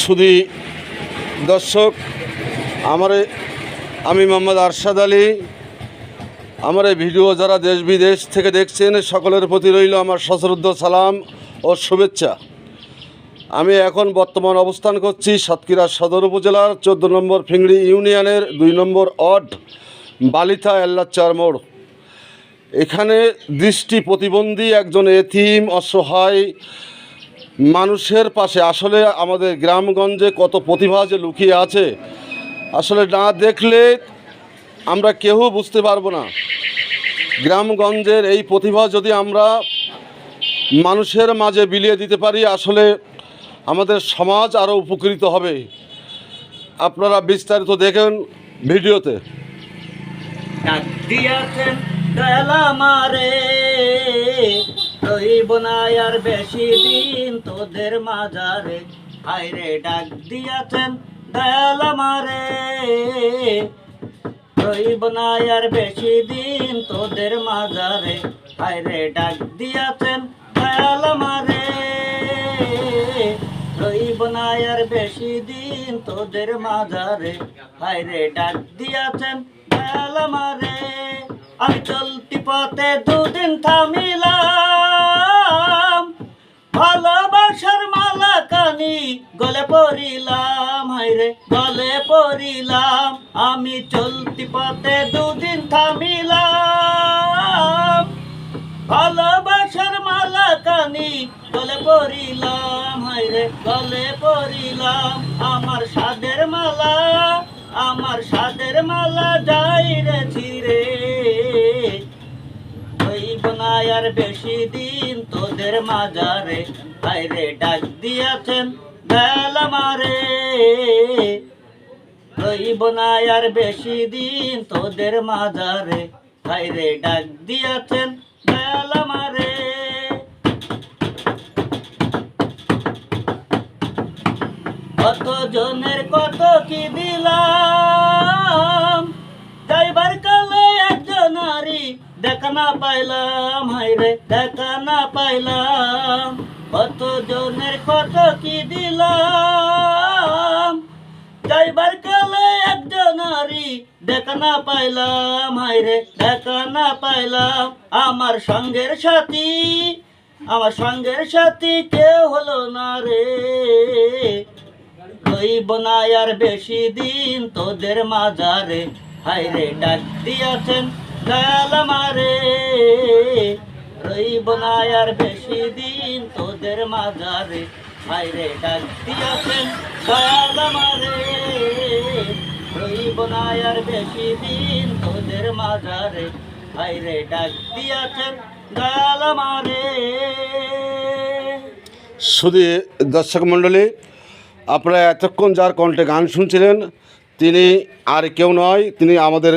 শুধু দর্শক, আমার আমি মোহাম্মদ আরশাদ আলী। আমার এই ভিডিও যারা দেশ বিদেশ থেকে দেখছেন, সকলের প্রতি রইল আমার সশ্রদ্ধ সালাম ও শুভেচ্ছা। আমি এখন বর্তমান অবস্থান করছি সাতক্ষীরা সদর উপজেলার চোদ্দ নম্বর ফিংড়ি ইউনিয়নের দুই নম্বর অড বালিথা এল্লাচার মোড়। এখানে দৃষ্টি প্রতিবন্ধী একজন এতিম, অসহায় মানুষের পাশে, আসলে আমাদের গ্রামগঞ্জে কত প্রতিভা যে লুকিয়ে আছে, আসলে না দেখলে আমরা কেউ বুঝতে পারব না। গ্রামগঞ্জের এই প্রতিভা যদি আমরা মানুষের মাঝে বিলিয়ে দিতে পারি, আসলে আমাদের সমাজ আরও উপকৃত হবে। আপনারা বিস্তারিত দেখেন ভিডিওতে। দিয়াছেন আমারে। রইব না আর বেশি দিন তোদের মাঝারে হায়রে ডাক দিয়াছেন দয়াল আমারে। রইব না আর বেশি দিন তোদের মাঝারে হায়রে ডাক দিয়াছেন দয়াল আমারে। রইব আর বেশি দিন তোদের মাঝারে হায়রে ডাক দিয়াছেন দয়াল আমারে। আমি চলতি পথে দুদিন থামিলাম। কানি গলে পড়িলাম হাইরে গলে পড়িলাম। আমি চলতি পথে দুদিন থামিলাম। ভালোবাসার মালা কানি গলে পড়িলাম হাইরে গলে পড়িলাম। আমার সাদের মালা, আমার সাদের মালা যাই রে ছিরে হইব বেশি দিন তোদের মাজারে। হাইরে ডাক দিয়েছেন, বেল মারে। রইব না আর বেশি দিন তোদের মাজারে। হাইরে ডাক দিয়েছেন, বেল মারে। কত জনের কত কি দিলাম, যাইবার কালে একজন নারী দেখা না পাইলাম হাইরে দেখা না পাইলাম। কত জনের কত কি দিলাম? যাইবার কালে একজন নারী দেখা না পাইলাম হাইরে দেখা না পাইলাম। আমার সঙ্গের সাথী, আমার সঙ্গের সাথী কেউ হলো না রে। রইব না আর বেশি দিন তোদের মাজারে। হাইরে ডাক দিয়াছেন, দয়াল মারে রইব না আর বেশি দিন তোদের মাজারে হাইরে ডাক দিয়াছেন আর বেশি দিন তোদের ডাক দিয়াছেন শুধু দর্শক মণ্ডলী, আপনারা এতক্ষণ যার কণ্ঠে গান শুনছিলেন, তিনি আর কেউ নয়, তিনি আমাদের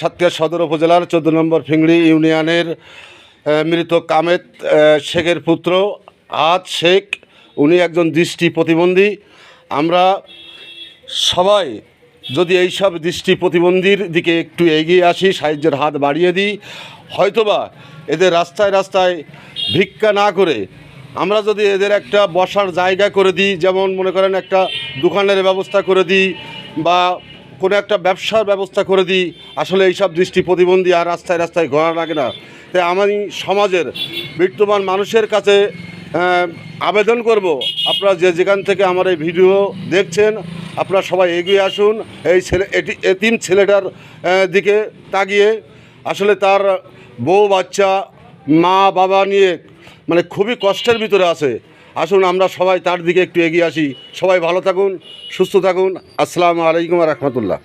সাতক্ষীরা সদর উপজেলার চোদ্দ নম্বর ফিংড়ি ইউনিয়নের মৃত কামেত শেখের পুত্র। আজ শেখ, উনি একজন দৃষ্টি প্রতিবন্ধী। আমরা সবাই যদি এইসব দৃষ্টি প্রতিবন্ধীর দিকে একটু এগিয়ে আসি, সাহায্যের হাত বাড়িয়ে দিই, হয়তোবা এদের রাস্তায় রাস্তায় ভিক্ষা না করে আমরা যদি এদের একটা বসার জায়গা করে দিই, যেমন মনে করেন একটা দোকানের ব্যবস্থা করে দিই, বা কোনো একটা ব্যবসার ব্যবস্থা করে দিই, আসলে এইসব দৃষ্টি প্রতিবন্ধী আর রাস্তায় রাস্তায় ঘোরা লাগে না। তাই আমি সমাজের বিদ্যমান মানুষের কাছে আবেদন করব, আপনারা যে যেখান থেকে আমার এই ভিডিও দেখছেন, আপনারা সবাই এগিয়ে আসুন, এই ছেলে, এটি এতিম ছেলেটার দিকে তাকিয়ে, আসলে তার বউ বাচ্চা, মা বাবা নিয়ে মানে খুবই কষ্টের ভিতরে আছে। আসুন, আমরা সবাই তার দিকে একটু এগিয়ে আসি। সবাই ভালো থাকুন, সুস্থ থাকুন। আসসালামু আলাইকুম রহমতুল্লাহ।